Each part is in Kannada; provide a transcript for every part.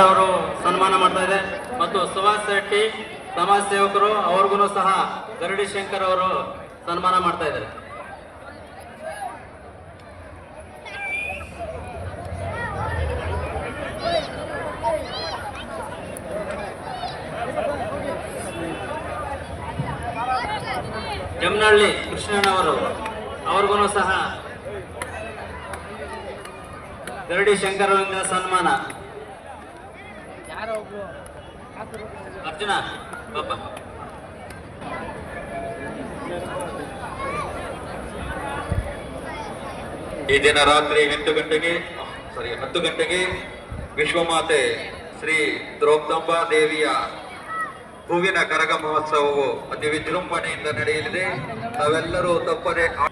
ಶಂಕರ್ ಅವರು ಸನ್ಮಾನ ಮಾಡ್ತಾ ಇದೆ. ಮತ್ತು ಸುಭಾಷ್ ಶೆಟ್ಟಿ, ಸಮಾಜ ಸೇವಕರು, ಅವ್ರಿಗೂ ಸಹ ಗರಡಿ ಶಂಕರ್ ಅವರು ಸನ್ಮಾನ ಮಾಡ್ತಾ ಇದ್ದಾರೆ. ಜಮನಹಳ್ಳಿ ಕೃಷ್ಣಣ್ಣವರು ಅವ್ರಿಗೂ ಸಹ ಗರಡಿ ಶಂಕರ್ ಸನ್ಮಾನ. ಅರ್ಜುನ ಪಾಪ ಈ ದಿನ ರಾತ್ರಿ ಎಂಟು ಗಂಟೆಗೆ ಸಾರಿ ಹತ್ತು ಗಂಟೆಗೆ ವಿಶ್ವಮಾತೆ ಶ್ರೀ ದ್ರೌಪದಮ್ಮ ದೇವಿಯ ಹೂವಿನ ಕರಗ ಮಹೋತ್ಸವವು ಅತಿ ವಿಜೃಂಭಣೆಯಿಂದ ನಡೆಯಲಿದೆ. ತಾವೆಲ್ಲರೂ ತಪ್ಪದೆ ಆ-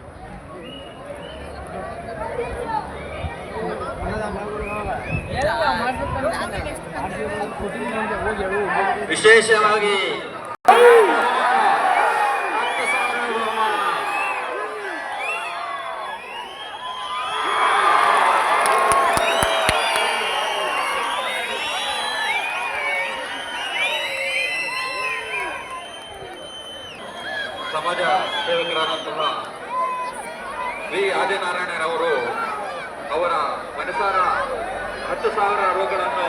ವಿಶೇಷವಾಗಿ. ಸಮಾಜ ಸೇವಕರಾದಂತಹ ವಿ ಆದಿನಾರಾಯಣರವರು ಅವರ ಮನಸಾರ ಹತ್ತು ಸಾವಿರ ರೋಗಗಳನ್ನು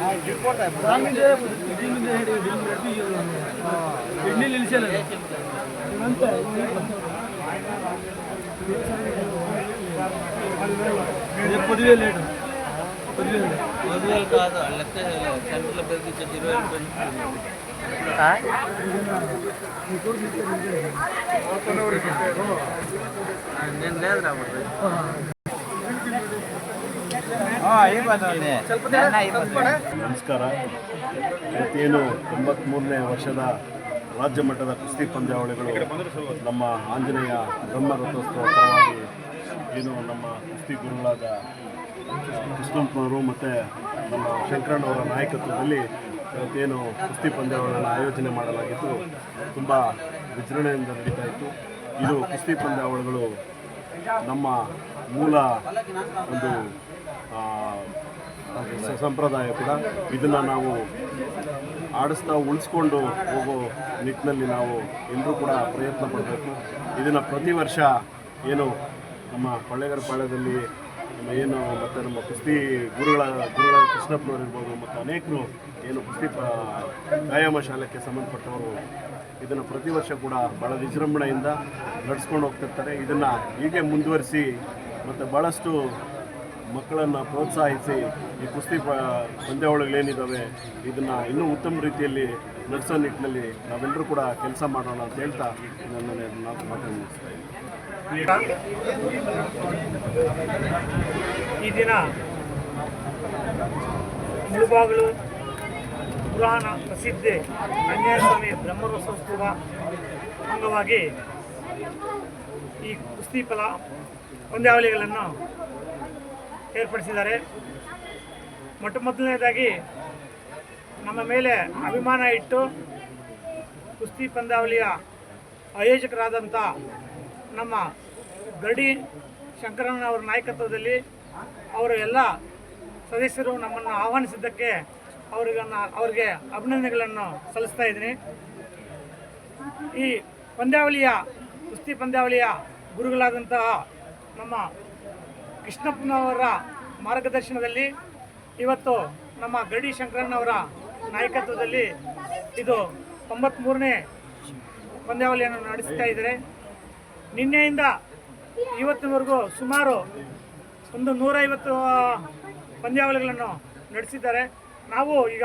నోట్లు నడిపోతాయి నోట్లు పదివేలు కాదు లెక్క సెంటర్లో పెరిగించేది ఇరవై వేలు పెంచుతుంది నేను లేదు రాబోతుంది ನಮಸ್ಕಾರ. ಇವತ್ತೇನು ತೊಂಬತ್ಮೂರನೇ ವರ್ಷದ ರಾಜ್ಯ ಮಟ್ಟದ ಕುಸ್ತಿ ಪಂದ್ಯಾವಳಿಗಳು ನಮ್ಮ ಆಂಜನೇಯ ಬ್ರಹ್ಮ ರಥೋತ್ಸವ ಪರವಾಗಿ ಏನು ನಮ್ಮ ಕುಸ್ತಿ ಗುರುಗಳಾದ ಕೃಷ್ಣಪ್ಪನವರು ಮತ್ತು ನಮ್ಮ ಶಂಕರಣ್ಣವರ ನಾಯಕತ್ವದಲ್ಲಿ ಇವತ್ತೇನು ಕುಸ್ತಿ ಪಂದ್ಯಾವಳಿಗಳನ್ನು ಆಯೋಜನೆ ಮಾಡಲಾಗಿತ್ತು. ತುಂಬ ವಿಜೃಂಭಣೆಯಿಂದ ನಡೀತಾ ಇತ್ತು. ಇದು ಕುಸ್ತಿ ಪಂದ್ಯಾವಳಿಗಳು ನಮ್ಮ ಮೂಲ ಒಂದು ಸಂಪ್ರದಾಯ ಕೂಡ ಇದನ್ನು ನಾವು ಆಡಿಸ್ತಾ ಉಳಿಸ್ಕೊಂಡು ಹೋಗೋ ನಿಟ್ಟಿನಲ್ಲಿ ನಾವು ಎಲ್ಲರೂ ಕೂಡ ಪ್ರಯತ್ನ ಪಡಬೇಕು. ಇದನ್ನು ಪ್ರತಿ ವರ್ಷ ಏನು ನಮ್ಮ ಕೊಳ್ಳೇಗಾರ ಪಾಳ್ಯದಲ್ಲಿ ಏನು ಮತ್ತು ನಮ್ಮ ಕುಸ್ತಿ ಗುರುಗಳ ಗುರುಗಳ ಕೃಷ್ಣಪ್ಪನವರು ಇರ್ಬೋದು ಮತ್ತು ಅನೇಕರು ಏನು ಕುಸ್ತಿ ವ್ಯಾಯಾಮ ಶಾಲೆಗೆ ಸಂಬಂಧಪಟ್ಟವರು ಇದನ್ನು ಪ್ರತಿ ವರ್ಷ ಕೂಡ ಭಾಳ ವಿಜೃಂಭಣೆಯಿಂದ ನಡೆಸ್ಕೊಂಡು ಹೋಗ್ತಿರ್ತಾರೆ. ಇದನ್ನು ಹೀಗೆ ಮುಂದುವರಿಸಿ ಮತ್ತು ಭಾಳಷ್ಟು ಮಕ್ಕಳನ್ನು ಪ್ರೋತ್ಸಾಹಿಸಿ ಈ ಕುಸ್ತಿ ಪ ಪಂದ್ಯಾವಳಿಗಳೇನಿದ್ದಾವೆ ಇದನ್ನು ಇನ್ನೂ ಉತ್ತಮ ರೀತಿಯಲ್ಲಿ ನಡೆಸೋ ನಿಟ್ಟಿನಲ್ಲಿ ನಾವೆಲ್ಲರೂ ಕೂಡ ಕೆಲಸ ಮಾಡೋಣ ಅಂತ ಹೇಳ್ತಾ ನನ್ನ ನಾಲ್ಕು ಮಾತನ್ನು ಈ ದಿನ ಮುಳುಬಾಗಿಲು ಪುರಾಣ ಪ್ರಸಿದ್ಧಿ ಆಂಜನೇಯ ಬ್ರಹ್ಮರೋತ್ಸವ ಅಂಗವಾಗಿ ಈ ಕುಸ್ತಿ ಫಲ ಪಂದ್ಯಾವಳಿಗಳನ್ನು ಏರ್ಪಡಿಸಿದ್ದಾರೆ. ಮೊಟ್ಟ ಮೊದಲನೇದಾಗಿ ನಮ್ಮ ಮೇಲೆ ಅಭಿಮಾನ ಇಟ್ಟು ಕುಸ್ತಿ ಪಂದ್ಯಾವಳಿಯ ಆಯೋಜಕರಾದಂಥ ನಮ್ಮ ಗಡಿ ಶಂಕರಣ್ಣವರ ನಾಯಕತ್ವದಲ್ಲಿ ಅವರ ಎಲ್ಲ ಸದಸ್ಯರು ನಮ್ಮನ್ನು ಆಹ್ವಾನಿಸಿದ್ದಕ್ಕೆ ಅವರಿಗನ್ನ ಅವರಿಗೆ ಅಭಿನಂದನೆಗಳನ್ನು ಸಲ್ಲಿಸ್ತಾ ಇದ್ದೀನಿ. ಈ ಪಂದ್ಯಾವಳಿಯ ಕುಸ್ತಿ ಪಂದ್ಯಾವಳಿಯ ಗುರುಗಳಾದಂತಹ ನಮ್ಮ ಕೃಷ್ಣಪ್ಪನವರ ಮಾರ್ಗದರ್ಶನದಲ್ಲಿ ಇವತ್ತು ನಮ್ಮ ಗಡಿ ಶಂಕರಣ್ಣವರ ನಾಯಕತ್ವದಲ್ಲಿ ಇದು ತೊಂಬತ್ತ್ಮೂರನೇ ಪಂದ್ಯಾವಳಿಯನ್ನು ನಡೆಸ್ತಾ ಇದ್ದಾರೆ. ನಿನ್ನೆಯಿಂದ ಇವತ್ತಿನವರೆಗೂ ಸುಮಾರು ಒಂದು ನೂರೈವತ್ತು ಪಂದ್ಯಾವಳಿಗಳನ್ನು ನಡೆಸಿದ್ದಾರೆ. ನಾವು ಈಗ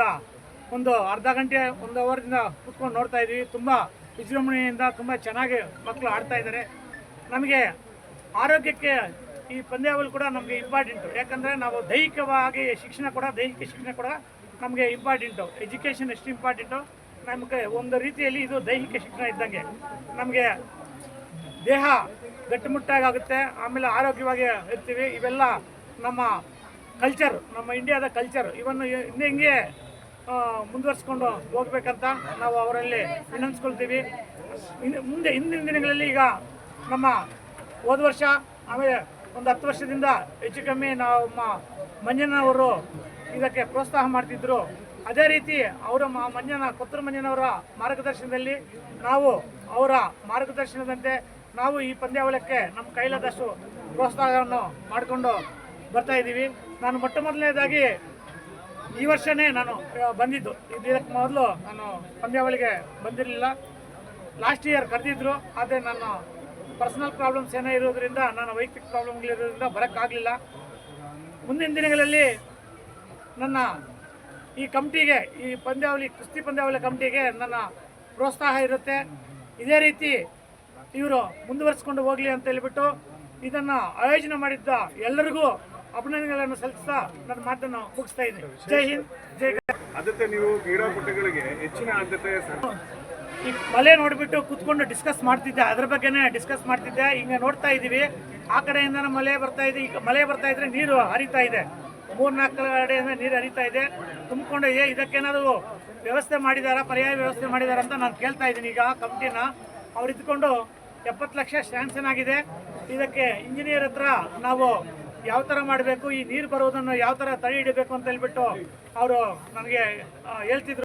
ಒಂದು ಅರ್ಧ ಗಂಟೆ, ಒಂದು ಅವರ್ದಿಂದ ಕೂತ್ಕೊಂಡು ನೋಡ್ತಾ ಇದ್ದೀವಿ. ತುಂಬ ವಿಜೃಂಭಣೆಯಿಂದ, ತುಂಬ ಚೆನ್ನಾಗಿ ಮಕ್ಕಳು ಆಡ್ತಾ ಇದ್ದಾರೆ. ನಮಗೆ ಆರೋಗ್ಯಕ್ಕೆ ಈ ಪಂದ್ಯಾವಳಿ ಕೂಡ ನಮಗೆ ಇಂಪಾರ್ಟೆಂಟು ಯಾಕಂದರೆ ನಾವು ದೈಹಿಕವಾಗಿ ಶಿಕ್ಷಣ ಕೂಡ, ದೈಹಿಕ ಶಿಕ್ಷಣ ಕೂಡ ನಮಗೆ ಇಂಪಾರ್ಟೆಂಟು ಎಜುಕೇಷನ್ ಎಷ್ಟು ಇಂಪಾರ್ಟೆಂಟು ನಮಗೆ ಒಂದು ರೀತಿಯಲ್ಲಿ ಇದು ದೈಹಿಕ ಶಿಕ್ಷಣ ಇದ್ದಂಗೆ. ನಮಗೆ ದೇಹ ಗಟ್ಟಿಮುಟ್ಟಾಗುತ್ತೆ ಆಮೇಲೆ ಆರೋಗ್ಯವಾಗಿ ಇರ್ತೀವಿ. ಇವೆಲ್ಲ ನಮ್ಮ ಕಲ್ಚರ್ ನಮ್ಮ ಇಂಡಿಯಾದ ಕಲ್ಚರ್ ಇವನ್ನು ಇನ್ನೂ ಹಿಂಗೆ ಮುಂದುವರಿಸ್ಕೊಂಡು ಮುಂದುವರ್ಸ್ಕೊಂಡು ಹೋಗ್ಬೇಕಂತ ನಾವು ಅವರಲ್ಲಿ ವಿನಂತಿಸ್ಕೊಳ್ತೀವಿ. ಇನ್ನು ಮುಂದೆ, ಹಿಂದಿನ ದಿನಗಳಲ್ಲಿ ಈಗ ನಮ್ಮ ಹೋದ ವರ್ಷ, ಆಮೇಲೆ ಒಂದು ಹತ್ತು ವರ್ಷದಿಂದ ಹೆಚ್ಚು ಕಮ್ಮಿ ನಮ್ಮ ಮಂಜನವರು ಇದಕ್ಕೆ ಪ್ರೋತ್ಸಾಹ ಮಾಡ್ತಿದ್ರು. ಅದೇ ರೀತಿ ಅವರ ಮಂಜನ ಕೊತ್ತೂರು ಮಂಜನವರ ಮಾರ್ಗದರ್ಶನದಲ್ಲಿ ನಾವು ಅವರ ಮಾರ್ಗದರ್ಶನದಂತೆ ನಾವು ಈ ಪಂದ್ಯಾವಳಿಗೆ ನಮ್ಮ ಕೈಲಾದಷ್ಟು ಪ್ರೋತ್ಸಾಹವನ್ನು ಮಾಡಿಕೊಂಡು ಬರ್ತಾ ಇದ್ದೀವಿ. ನಾನು ಮೊಟ್ಟ ಮೊದಲನೇದಾಗಿ ಈ ವರ್ಷನೇ ನಾನು ಬಂದಿದ್ದು. ಇದು ಇದಕ್ಕೆ ಮೊದಲು ನಾನು ಪಂದ್ಯಾವಳಿಗೆ ಬಂದಿರಲಿಲ್ಲ. ಲಾಸ್ಟ್ ಇಯರ್ ಕರೆದಿದ್ರು, ಆದರೆ ನನ್ನ ಪರ್ಸನಲ್ ಪ್ರಾಬ್ಲಮ್ಸ್ ಏನೋ ಇರೋದ್ರಿಂದ, ನನ್ನ ವೈಯಕ್ತಿಕ ಪ್ರಾಬ್ಲಮ್ಗಳಿರೋದ್ರಿಂದ ಬರೋಕ್ಕಾಗಲಿಲ್ಲ. ಮುಂದಿನ ದಿನಗಳಲ್ಲಿ ನನ್ನ ಈ ಕಮಿಟಿಗೆ, ಈ ಪಂದ್ಯಾವಳಿ, ಕುಸ್ತಿ ಪಂದ್ಯಾವಳಿ ಕಮಿಟಿಗೆ ನನ್ನ ಪ್ರೋತ್ಸಾಹ ಇರುತ್ತೆ. ಇದೇ ರೀತಿ ಇವರು ಮುಂದುವರಿಸ್ಕೊಂಡು ಹೋಗಲಿ ಅಂತ ಹೇಳ್ಬಿಟ್ಟು ಇದನ್ನು ಆಯೋಜನೆ ಮಾಡಿದ್ದ ಎಲ್ಲರಿಗೂ ಅಭಿನಂದನೆಗಳನ್ನು ಸಲ್ಲಿಸ್ತಾ ನನ್ನ ಮಾತನ್ನು ಮುಗಿಸ್ತಾ ಇದ್ದೀನಿ. ಜೈ ಹಿಂದ್, ಜೈ ಅದಕ್ಕೆ ನೀವು ಕ್ರೀಡಾಪಟುಗಳಿಗೆ ಹೆಚ್ಚಿನ ಆದ್ಯತೆ ಈ ಮಲೆ ನೋಡಿಬಿಟ್ಟು ಕುತ್ಕೊಂಡು ಡಿಸ್ಕಸ್ ಮಾಡ್ತಿದ್ದೆ. ಅದ್ರ ಬಗ್ಗೆನೇ ಡಿಸ್ಕಸ್ ಮಾಡ್ತಿದ್ದೆ. ಹಿಂಗೆ ನೋಡ್ತಾ ಇದ್ದೀವಿ ಆ ಕಡೆಯಿಂದ ಮಳೆ ಬರ್ತಾ ಇದೆ. ಈಗ ಮಳೆ ಬರ್ತಾ ಇದ್ರೆ ನೀರು ಹರಿತಾ ಇದೆ. ಮೂರ್ನಾಲ್ಕು ಕಡೆಯಿಂದ ನೀರು ಹರಿತಾ ಇದೆ. ತುಂಬಿಕೊಂಡು ಇದೆ ಇದಕ್ಕೇನಾದ್ರು ವ್ಯವಸ್ಥೆ ಮಾಡಿದಾರ? ಪರ್ಯಾಯ ವ್ಯವಸ್ಥೆ ಮಾಡಿದಾರ ಅಂತ ನಾನು ಕೇಳ್ತಾ ಇದ್ದೀನಿ. ಈಗ ಕಮಿಟಿನ ಅವ್ರು ಇದ್ಕೊಂಡು ಎಪ್ಪತ್ತು ಲಕ್ಷ ಸ್ಯಾಂಕ್ಷನ್ ಆಗಿದೆ. ಇದಕ್ಕೆ ಇಂಜಿನಿಯರ್ ಹತ್ರ ನಾವು ಯಾವ ಥರ ಮಾಡಬೇಕು? ಈ ನೀರು ಬರೋದನ್ನು ಯಾವ ಥರ ತಡೆ ಹಿಡಿಬೇಕು ಅಂತ ಹೇಳ್ಬಿಟ್ಟು ಅವರು ನನಗೆ ಹೇಳ್ತಿದ್ರು.